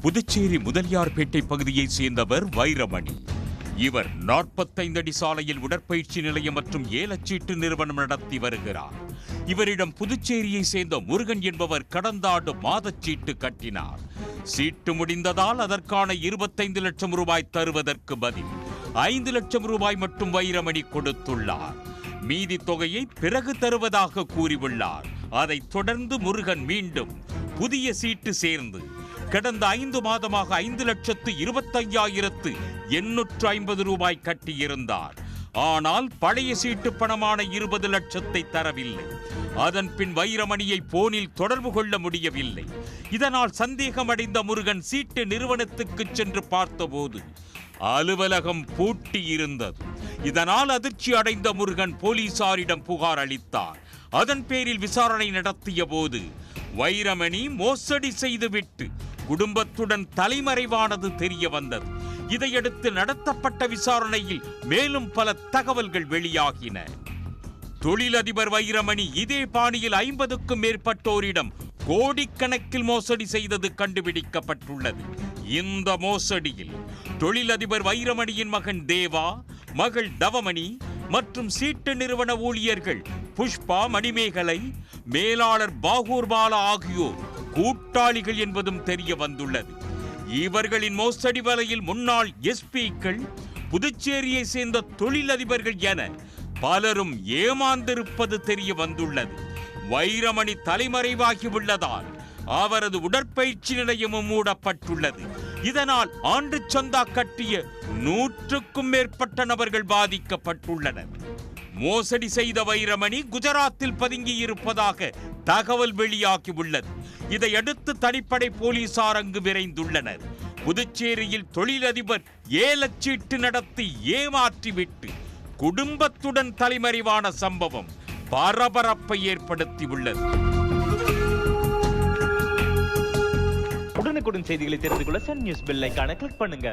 புதுச்சேரி முதலியார்பேட்டை பகுதியைச் சேர்ந்தவர் வைரமணி. இவர் 45 அடி சாலையில் உடற்பயிற்சி நிலையம் மற்றும் ஏலச்சீட்டு நிறுவனம் நடத்தி வருகிறார். இவரிடம் புதுச்சேரியை சேர்ந்த முருகன் என்பவர் கடந்த ஆண்டு மாதச்சீட்டு கட்டினார். சீட்டு முடிந்ததால் அதற்கான 25 லட்சம் ரூபாய் தருவதற்கு பதில். ஐந்து லட்சம் ரூபாய் மட்டும் வைரமணி கொடுத்துள்ளார். மீதி தொகையை பிறகு தருவதாக கூறியுள்ளார். அதைத் தொடர்ந்து முருகன் மீண்டும் புதிய சீட்டு சேர்ந்து கடந்த ஐந்து மாதமாக ஐந்து லட்சத்து இருபத்தையாயிரத்து எண்ணூற்று ஐம்பது ரூபாய் கட்டியிருந்தார். ஆனால் பழைய சீட்டு பணமான இருபது லட்சத்தை தரவில்லை. அதன் பின் வைரமணியை போனில் தொடர்பு கொள்ள முடியவில்லை. இதனால் சந்தேகமடைந்த முருகன் சீட்டு நிறுவனத்துக்கு சென்று பார்த்தபோது அலுவலகம் பூட்டி இருந்தது இதனால் அதிர்ச்சி அடைந்த முருகன் போலீசாரிடம் புகார் அளித்தார். அதன் பேரில் விசாரணை நடத்திய போது வைரமணி மோசடி செய்துவிட்டு குடும்பத்துடன் தலைமறைவானது தெரிய வந்தது. இதையடுத்து நடத்தப்பட்ட விசாரணையில் மேலும் பல தகவல்கள் வெளியாகின. தொழிலதிபர் வைரமணி இதே பாணியில் ஐம்பதுக்கும் மேற்பட்டோரிடம் கோடிக்கணக்கில் மோசடி செய்தது கண்டுபிடிக்கப்பட்டுள்ளது. இந்த மோசடியில் தொழிலதிபர் வைரமணியின் மகன் தேவா மகள் தவமணி மற்றும் சீட்டு நிறுவன ஊழியர்கள் புஷ்பா மணிமேகலை மேலாளர் பாகூர் பாலா ஆகியோர் கூட்டாளிகள் என்பதும் தெரிய வந்துள்ளது. இவர்களின் மோசடி வலையில் முன்னாள் எஸ்பிக்கள் புதுச்சேரியை சேர்ந்த தொழிலதிபர்கள் என பலரும் ஏமாந்திருப்பது தெரிய வந்துள்ளது. வைரமணி தலைமறைவாகி உள்ளதால் அவரது உடற்பயிற்சி நிலையமும் மூடப்பட்டுள்ளது. இதனால் ஆண்டு சந்தா கட்டிய நூற்றுக்கும் மேற்பட்ட நபர்கள் பாதிக்கப்பட்டுள்ளனர். மோசடி செய்த வைரமணி குஜராத்தில் பதுங்கி இருப்பதாக தகவல் வெளியாகியுள்ளது. இதையடுத்து தனிப்படை போலீசார் அங்கு விரைந்துள்ளனர். புதுச்சேரியில் தொழிலதிபர் ஏலச்சீட்டு நடத்தி ஏமாற்றிவிட்டு குடும்பத்துடன் தலைமறைவான சம்பவம் பரபரப்பை ஏற்படுத்தியுள்ளது. உடனுக்குடன் செய்திகளை தெரிந்து கொள்ள சன் நியூஸ் பெல் கிளிக் பண்ணுங்க.